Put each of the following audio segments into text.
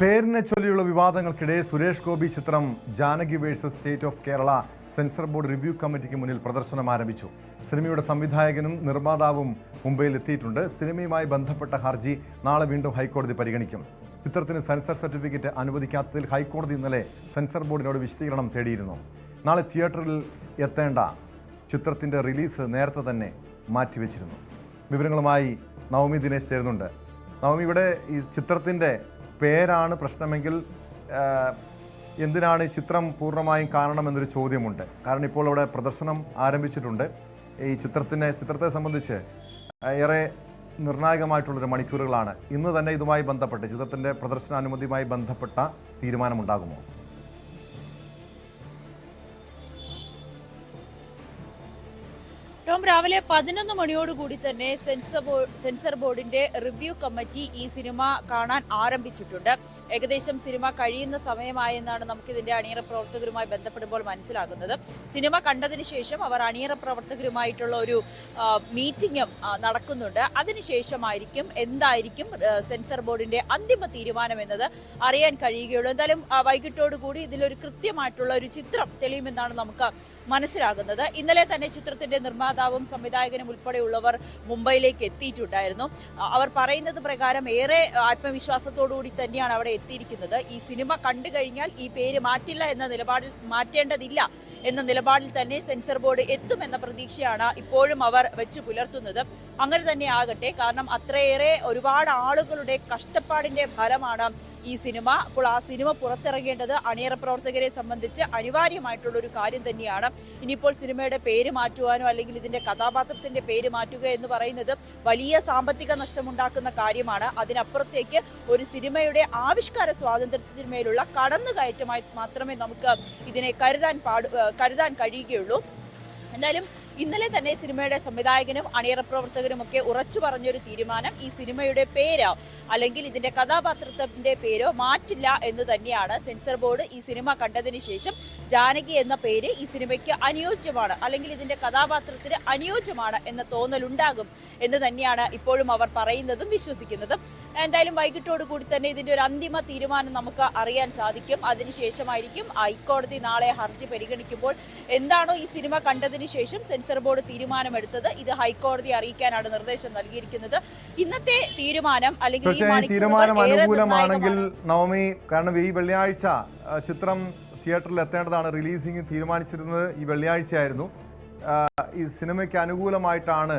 പേരിനെ ചൊല്ലിയുള്ള വിവാദങ്ങൾക്കിടെ സുരേഷ് ഗോപി ചിത്രം Janaki versus state of Kerala censor board review കമ്മിറ്റിക്ക് മുന്നിൽ പ്രദർശനം ആരംഭിച്ചു. സിനിമയുടെ സംവിധായകനും നിർമ്മാതാവും മുംബൈയിൽ എത്തിയിട്ടുണ്ട്. സിനിമയുമായി ബന്ധപ്പെട്ട ഹർജി നാളെ വീണ്ടും ഹൈക്കോടതി പരിഗണിക്കും. ചിത്രത്തിന് സെൻസർ സർട്ടിഫിക്കറ്റ് അനുവദിക്കാത്തതിൽ ഹൈക്കോടതി ഇന്നലെ സെൻസർ ബോർഡിനോട് വിശദീകരണം തേടിയിരുന്നു. നാളെ തിയേറ്ററിൽ എത്തേണ്ട ചിത്രത്തിന്റെ റിലീസ് നേരത്തെ തന്നെ മാറ്റിവെച്ചിരുന്നു. വിവരങ്ങളുമായി നവമി ദിനേശ് ചേരുന്നുണ്ട്. നവമി ഇവിടെ ഈ ചിത്രത്തിന്റെ പേരാണ് പ്രശ്നമെങ്കിൽ എന്തിനാണ് ഈ ചിത്രം പൂർണമായും കാണണമെന്നൊരു ചോദ്യമുണ്ട്. കാരണം ഇപ്പോൾ അവിടെ പ്രദർശനം ആരംഭിച്ചിട്ടുണ്ട്. ഈ ചിത്രത്തിനെ ചിത്രത്തെ സംബന്ധിച്ച് ഏറെ നിർണായകമായിട്ടുള്ളൊരു മണിക്കൂറുകളാണ്. ഇന്ന് തന്നെ ഇതുമായി ബന്ധപ്പെട്ട് ചിത്രത്തിന്റെ പ്രദർശനാനുമതിയുമായി ബന്ധപ്പെട്ട തീരുമാനമുണ്ടാകുമോ? ടോം രാവിലെ പതിനൊന്ന് മണിയോടുകൂടി തന്നെ സെൻസർ സെൻസർ ബോർഡിന്റെ റിവ്യൂ കമ്മിറ്റി ഈ സിനിമ കാണാൻ ആരംഭിച്ചിട്ടുണ്ട്. ഏകദേശം സിനിമ കഴിയുന്ന സമയമായെന്നാണ് നമുക്ക് ഇതിന്റെ അണിയറ പ്രവർത്തകരുമായി ബന്ധപ്പെടുമ്പോൾ മനസ്സിലാകുന്നത്. സിനിമ കണ്ടതിന് ശേഷം അവർ അണിയറ പ്രവർത്തകരുമായിട്ടുള്ള ഒരു മീറ്റിംഗും നടക്കുന്നുണ്ട്. അതിനുശേഷമായിരിക്കും എന്തായിരിക്കും സെൻസർ ബോർഡിന്റെ അന്തിമ തീരുമാനം എന്നത് അറിയാൻ കഴിയുകയുള്ളൂ. എന്തായാലും വൈകിട്ടോടുകൂടി ഇതിലൊരു കൃത്യമായിട്ടുള്ള ഒരു ചിത്രം തെളിയുമെന്നാണ് നമുക്ക് മനസ്സിലാകുന്നത്. ഇന്നലെ തന്നെ ചിത്രത്തിന്റെ നിർമ്മാതാവും സംവിധായകനും ഉൾപ്പെടെയുള്ളവർ മുംബൈയിലേക്ക് എത്തിയിട്ടുണ്ടായിരുന്നു. അവർ പറയുന്നത് പ്രകാരം ഏറെ ആത്മവിശ്വാസത്തോടുകൂടി തന്നെയാണ് അവിടെ എത്തിയിരിക്കുന്നത്. ഈ സിനിമ കണ്ടു കഴിഞ്ഞാൽ ഈ പേര് മാറ്റില്ല എന്ന നിലപാടിൽ മാറ്റേണ്ടതില്ല എന്ന നിലപാടിൽ തന്നെ സെൻസർ ബോർഡ് എത്തുമെന്ന പ്രതീക്ഷയാണ് ഇപ്പോഴും അവർ വെച്ചു പുലർത്തുന്നത്. അങ്ങനെ തന്നെ ആകട്ടെ. കാരണം അത്രയേറെ ഒരുപാട് ആളുകളുടെ കഷ്ടപ്പാടിന്റെ ഫലമാണ് ഈ സിനിമ. അപ്പോൾ ആ സിനിമ പുറത്തിറങ്ങേണ്ടത് അണിയറ പ്രവർത്തകരെ സംബന്ധിച്ച് അനിവാര്യമായിട്ടുള്ള ഒരു കാര്യം തന്നെയാണ്. ഇനിയിപ്പോൾ സിനിമയുടെ പേര് മാറ്റുവാനോ അല്ലെങ്കിൽ ഇതിന്റെ കഥാപാത്രത്തിന്റെ പേര് മാറ്റുക എന്ന് പറയുന്നത് വലിയ സാമ്പത്തിക നഷ്ടമുണ്ടാക്കുന്ന കാര്യമാണ്. അതിനപ്പുറത്തേക്ക് ഒരു സിനിമയുടെ ആവിഷ്കാര സ്വാതന്ത്ര്യത്തിന്മേലുള്ള കടന്നുകയറ്റമായി മാത്രമേ നമുക്ക് ഇതിനെ കരുതാൻ പാടു കരുതാൻ കഴിയുകയുള്ളൂ. എന്തായാലും ഇന്നലെ തന്നെ സിനിമയുടെ സംവിധായകനും അണിയറ പ്രവർത്തകരും ഒക്കെ ഉറച്ചു പറഞ്ഞൊരു തീരുമാനം ഈ സിനിമയുടെ പേരോ അല്ലെങ്കിൽ ഇതിന്റെ കഥാപാത്രത്തിന്റെ പേരോ മാറ്റില്ല എന്ന് തന്നെയാണ് സെൻസർ ബോർഡ് ഈ സിനിമ കണ്ടതിന് ശേഷം ജാനകി എന്ന പേര് ഈ സിനിമയ്ക്ക് അനുയോജ്യമാണ് അല്ലെങ്കിൽ ഇതിന്റെ കഥാപാത്രത്തിന് അനുയോജ്യമാണ് എന്ന തോന്നലുണ്ടാകും എന്ന് തന്നെയാണ് ഇപ്പോഴും അവർ പറയുന്നതും വിശ്വസിക്കുന്നതും. എന്തായാലും വൈകിട്ടോടു കൂടി തന്നെ ഇതിന്റെ ഒരു അന്തിമ തീരുമാനം നമുക്ക് അറിയാൻ സാധിക്കും. അതിനുശേഷമായിരിക്കും ഹൈക്കോടതി നാളെ ഹർജി പരിഗണിക്കുമ്പോൾ എന്താണോ ഈ സിനിമ കണ്ടതിന് ശേഷം സെൻസർ ബോർഡ് തീരുമാനമെടുത്തത്. ഇത് ഹൈക്കോടതി അറിയിക്കാനാണ് നിർദ്ദേശം നൽകിയിരിക്കുന്നത്. ഇന്നത്തെ തീരുമാനം അല്ലെങ്കിൽ തീരുമാനം അനുകൂലമാണെങ്കിൽ. നവമി കാരണം ഈ വെള്ളിയാഴ്ച ചിത്രം തിയേറ്ററിൽ എത്തേണ്ടതാണ്. റിലീസിംഗ് തീരുമാനിച്ചിരുന്നത് ഈ വെള്ളിയാഴ്ചയായിരുന്നു. ഈ സിനിമയ്ക്ക് അനുകൂലമായിട്ടാണ്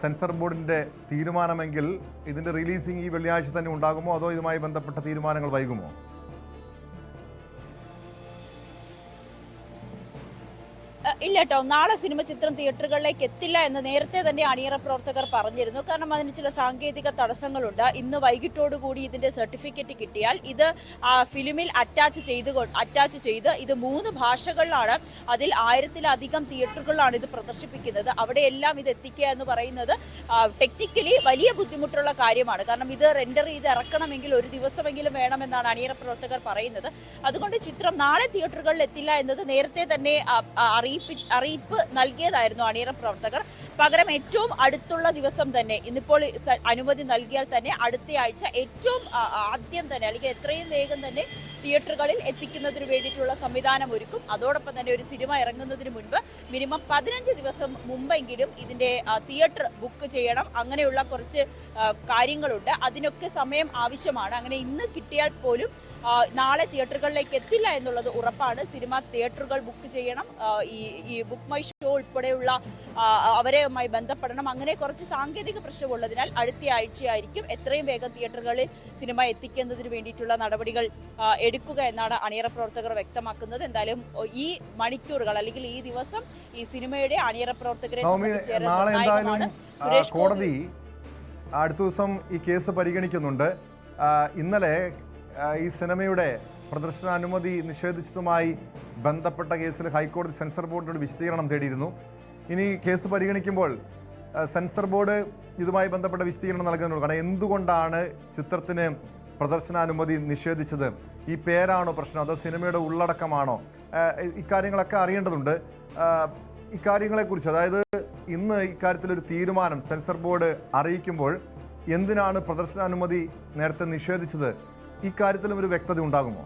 സെൻസർ ബോർഡിന്റെ തീരുമാനമെങ്കിൽ ഇതിന്റെ റിലീസിംഗ് ഈ വെള്ളിയാഴ്ച തന്നെ ഉണ്ടാകുമോ? അതോ ഇതുമായി ബന്ധപ്പെട്ട തീരുമാനങ്ങൾ വൈകുമോ? ഇല്ല കേട്ടോ നാളെ സിനിമ ചിത്രം തിയേറ്ററുകളിലേക്ക് എത്തില്ല എന്ന് നേരത്തെ തന്നെ അണിയറ പ്രവർത്തകർ പറഞ്ഞിരുന്നു. കാരണം അതിന് ചില സാങ്കേതിക തടസ്സങ്ങളുണ്ട്. ഇന്ന് വൈകിട്ടോടുകൂടി ഇതിന്റെ സർട്ടിഫിക്കറ്റ് കിട്ടിയാൽ ഇത് ഫിലിമിൽ അറ്റാച്ച് ചെയ്ത് അറ്റാച്ച് ചെയ്ത് ഇത് മൂന്ന് ഭാഷകളിലാണ്. അതിൽ ആയിരത്തിലധികം തിയേറ്ററുകളിലാണ് ഇത് പ്രദർശിപ്പിക്കുന്നത്. അവിടെയെല്ലാം ഇത് എത്തിക്കുക എന്ന് പറയുന്നത് ടെക്നിക്കലി വലിയ ബുദ്ധിമുട്ടുള്ള കാര്യമാണ്. കാരണം ഇത് റെൻഡർ ചെയ്ത് ഇറക്കണമെങ്കിൽ ഒരു ദിവസമെങ്കിലും വേണമെന്നാണ് അണിയറ പ്രവർത്തകർ പറയുന്നത്. അതുകൊണ്ട് ചിത്രം നാളെ തിയേറ്ററുകളിൽ എത്തില്ല എന്നത് നേരത്തെ തന്നെ ആ, അറിയിപ്പി നൽകിയതായിരുന്നു അണിയറ പ്രവർത്തകർ. പകരം ഏറ്റവും അടുത്തുള്ള ദിവസം തന്നെ ഇന്നിപ്പോൾ അനുമതി നൽകിയാൽ തന്നെ അടുത്തയാഴ്ച ഏറ്റവും ആദ്യം തന്നെ അല്ലെങ്കിൽ എത്രയും വേഗം തന്നെ തിയേറ്ററുകളിൽ എത്തിക്കുന്നതിന് വേണ്ടിയിട്ടുള്ള സംവിധാനം ഒരുക്കും. അതോടൊപ്പം തന്നെ ഒരു സിനിമ ഇറങ്ങുന്നതിന് മുൻപ് മിനിമം പതിനഞ്ച് ദിവസം മുമ്പെങ്കിലും ഇതിന്റെ തിയേറ്റർ ബുക്ക് ചെയ്യണം. അങ്ങനെയുള്ള കുറച്ച് കാര്യങ്ങളുണ്ട്. അതിനൊക്കെ സമയം ആവശ്യമാണ്. അങ്ങനെ ഇന്ന് കിട്ടിയാൽ പോലും നാളെ തിയേറ്ററുകളിലേക്ക് എത്തില്ല എന്നുള്ളത് ഉറപ്പാണ്. സിനിമ തിയേറ്ററുകൾ ബുക്ക് ചെയ്യണം. ഈ ഈ ബുക്ക് മൈ ഷോ ഉൾപ്പെടെയുള്ള അവരെയുമായി ബന്ധപ്പെടണം. അങ്ങനെ കുറച്ച് സാങ്കേതിക പ്രശ്നമുള്ളതിനാൽ അടുത്ത ആഴ്ചയായിരിക്കും എത്രയും വേഗം തിയേറ്ററുകളിൽ സിനിമ എത്തിക്കുന്നതിന് വേണ്ടിയിട്ടുള്ള നടപടികൾ ആ, എടുക്കുക എന്നാണ് അണിയറ പ്രവർത്തകർ വ്യക്തമാക്കുന്നത്. എന്തായാലും ഈ മണിക്കൂറുകൾ അല്ലെങ്കിൽ ഈ ദിവസം ഈ സിനിമയുടെ അണിയറ പ്രവർത്തകരെ സംബന്ധിച്ച് കോടതി അടുത്ത ദിവസം ഈ കേസ് പരിഗണിക്കുന്നുണ്ട്. ഇന്നലെ ഈ സിനിമയുടെ പ്രദർശനാനുമതി നിഷേധിച്ചതുമായി ബന്ധപ്പെട്ട കേസിൽ ഹൈക്കോടതി സെൻസർ ബോർഡിനോട് വിശദീകരണം തേടിയിരുന്നു. ഇനി കേസ് പരിഗണിക്കുമ്പോൾ സെൻസർ ബോർഡ് ഇതുമായി ബന്ധപ്പെട്ട വിശദീകരണം നൽകുന്നുണ്ട്. കാരണം എന്തുകൊണ്ടാണ് ചിത്രത്തിന് പ്രദർശനാനുമതി നിഷേധിച്ചത്? ഈ പേരാണോ പ്രശ്നം? അതോ സിനിമയുടെ ഉള്ളടക്കമാണോ? ഇക്കാര്യങ്ങളൊക്കെ അറിയേണ്ടതുണ്ട്. ഇക്കാര്യങ്ങളെക്കുറിച്ച് അതായത് ഇന്ന് ഇക്കാര്യത്തിലൊരു തീരുമാനം സെൻസർ ബോർഡ് അറിയിക്കുമ്പോൾ എന്തിനാണ് പ്രദർശനാനുമതി നേരത്തെ നിഷേധിച്ചത്? ഇക്കാര്യത്തിലും ഒരു വ്യക്തത ഉണ്ടാകുമോ?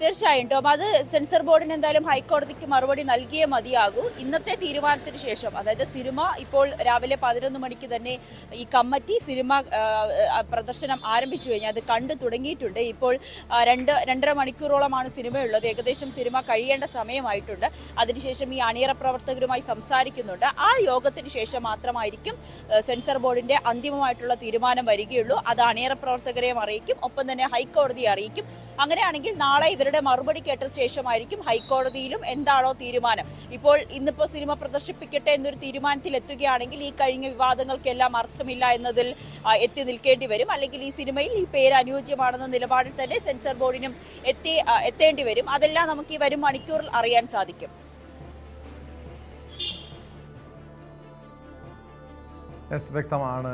തീർച്ചയായും. ടോം അത് സെൻസർ ബോർഡിന് എന്തായാലും ഹൈക്കോടതിക്ക് മറുപടി നൽകിയേ മതിയാകൂ. ഇന്നത്തെ തീരുമാനത്തിന് ശേഷം അതായത് സിനിമ ഇപ്പോൾ രാവിലെ പതിനൊന്ന് മണിക്ക് തന്നെ ഈ കമ്മിറ്റി സിനിമ പ്രദർശനം ആരംഭിച്ചു കഴിഞ്ഞാൽ അത് കണ്ടു തുടങ്ങിയിട്ടുണ്ട്. ഇപ്പോൾ രണ്ട് രണ്ടര മണിക്കൂറോളമാണ് സിനിമയുള്ളത്. ഏകദേശം സിനിമ കഴിയേണ്ട സമയമായിട്ടുണ്ട്. അതിനുശേഷം ഈ അണിയറ പ്രവർത്തകരുമായി സംസാരിക്കുന്നുണ്ട്. ആ യോഗത്തിന് ശേഷം മാത്രമായിരിക്കും സെൻസർ ബോർഡിന്റെ അന്തിമമായിട്ടുള്ള തീരുമാനം വരികയുള്ളൂ. അത് അണിയറ പ്രവർത്തകരെയും അറിയിക്കും. ഒപ്പം തന്നെ ഹൈക്കോടതിയെ അറിയിക്കും. അങ്ങനെയാണെങ്കിൽ നാളെ ഇവരുടെ മറുപടി കേട്ട ശേഷമായിരിക്കും ഹൈക്കോടതിയിലും എന്താണോ തീരുമാനം. ഇപ്പോൾ ഇന്നിപ്പോ സിനിമ പ്രദർശിപ്പിക്കട്ടെ എന്നൊരു തീരുമാനത്തിൽ എത്തുകയാണെങ്കിൽ ഈ കഴിഞ്ഞ വിവാദങ്ങൾക്കെല്ലാം അർത്ഥമില്ല എന്നതിൽ എത്തി നിൽക്കേണ്ടി വരും. അല്ലെങ്കിൽ ഈ സിനിമയിൽ ഈ പേര് അനുയോജ്യമാണെന്ന നിലപാടിൽ തന്നെ സെൻസർ ബോർഡിനും എത്തി എത്തേണ്ടി വരും. അതെല്ലാം നമുക്ക് ഈ വരും മണിക്കൂറിൽ അറിയാൻ സാധിക്കും. എസ് വ്യക്തമാണ്.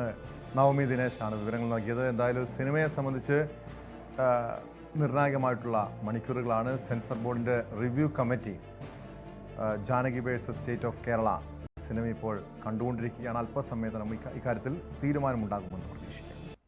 നവമി ദിനേശാണ് വിവരങ്ങൾ നൽകിയത്. എന്തായാലും സിനിമയെ സംബന്ധിച്ച് നിർണായകമായിട്ടുള്ള മണിക്കൂറുകളാണ് സെൻസർ ബോർഡിന്റെ review committee Janaki versus state of Kerala cinema ഇപ്പോൾ കണ്ടുകൊണ്ടിരിക്കുകയാണ്. അല്പസമയത്ത് നമ്മൾ ഇക്കാര്യത്തിൽ തീരുമാനമുണ്ടാകുമെന്ന് പ്രതീക്ഷിക്കാം.